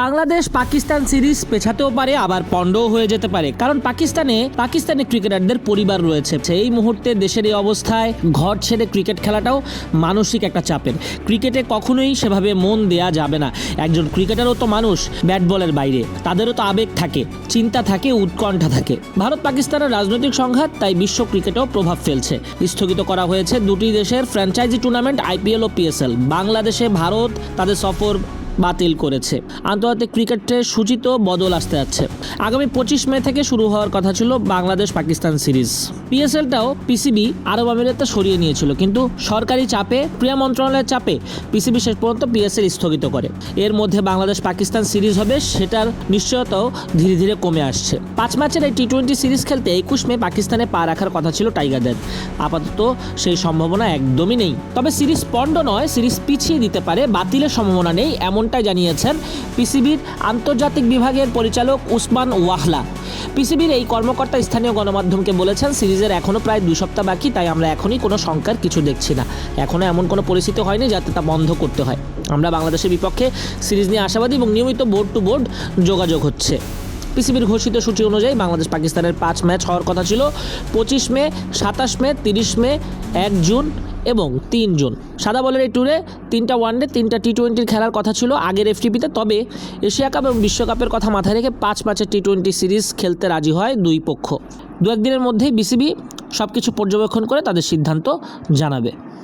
Bangladesh Pakistan series পেছাতেও পারে, আবার পণ্ডও হয়ে যেতে পারে। কারণ পাকিস্তানে পাকিস্তানি ক্রিকেটারদের পরিবার রয়েছে। এই মুহূর্তে দেশের এই অবস্থায় ঘর ছেড়ে ক্রিকেট খেলাটাও মানসিক একটা চাপের। ক্রিকেটে কখনোই সেভাবে মন দেয়া যাবে না। একজন ক্রিকেটারও তো মানুষ ব্যাট বলের বাইরে। তাদেরও তো আবেগ থাকে, চিন্তা থাকে, উৎকণ্ঠা থাকে। ভারত পাকিস্তানের রাজনৈতিক সংঘাত, তাই বিশ্ব ক্রিকেটেও প্রভাব ফেলছে। স্থগিত করা হয়েছে দুটি দেশের ফ্র্যাঞ্চাইজি টুর্নামেন্ট, আইপিএল ও পিএসএল। বাংলাদেশে ভারত তাদের সফর বাতিল করেছে। আন্তর্জাতিক ক্রিকেটে সূচিত বদল আসতে যাচ্ছে। আগামী পঁচিশ মে থেকে শুরু হওয়ার কথা ছিল বাংলাদেশ পাকিস্তান সিরিজ। পিএসএলটাও পিসিবি আরব আমিরাতে সরিয়ে নিয়েছিল, কিন্তু সরকারি চাপে, ক্রীড়া মন্ত্রণালয়ের চাপে পিসিবি শেষ পর্যন্ত পিএসএল স্থগিত করে। এর মধ্যে বাংলাদেশ পাকিস্তান সিরিজ হবে, সেটার নিশ্চয়তাও ধীরে ধীরে কমে আসছে। পাঁচ ম্যাচের এই টি টোয়েন্টি সিরিজ খেলতে একুশ মে পাকিস্তানে পা রাখার কথা ছিল টাইগারদের। আপাতত সেই সম্ভাবনা একদমই নেই। তবে সিরিজ পণ্ড নয়, সিরিজ পিছিয়ে দিতে পারে, বাতিলের সম্ভাবনা নেই এমনটাই জানিয়েছেন পিসিবির আন্তর্জাতিক বিভাগের পরিচালক উসমান ওয়াহলা। পিসিবির এই কর্মকর্তা স্থানীয় গণমাধ্যমকে বলেছেন, সিরিজের এখনও প্রায় দুই সপ্তাহ বাকি, তাই আমরা এখনই কোনো শঙ্কার কিছু দেখছি না। এখনও এমন কোনো পরিস্থিতি হয়নি যাতে তা বন্ধ করতে হয়। আমরা বাংলাদেশের বিপক্ষে সিরিজ নিয়ে আশাবাদী এবং নিয়মিত বোর্ড টু বোর্ড যোগাযোগ হচ্ছে। পিসিবির ঘোষিত সূচি অনুযায়ী বাংলাদেশ পাকিস্তানের পাঁচ ম্যাচ হওয়ার কথা ছিল। পঁচিশ মে, সাতাশ মে, তিরিশ মে, এক জুন এবং তিনজন। সাদা বলের এই ট্যুরে তিনটা ওয়ানডে তিনটা টি টোয়েন্টির খেলার কথা ছিল আগের এফটিপিতে তবে এশিয়া কাপ এবং বিশ্বকাপের কথা মাথায় রেখে পাঁচ পাঁচের টি টোয়েন্টি সিরিজ খেলতে রাজি হয় দুই পক্ষ। দু একদিনের মধ্যেই বিসিবি সব কিছু পর্যবেক্ষণ করে তাদের সিদ্ধান্ত জানাবে।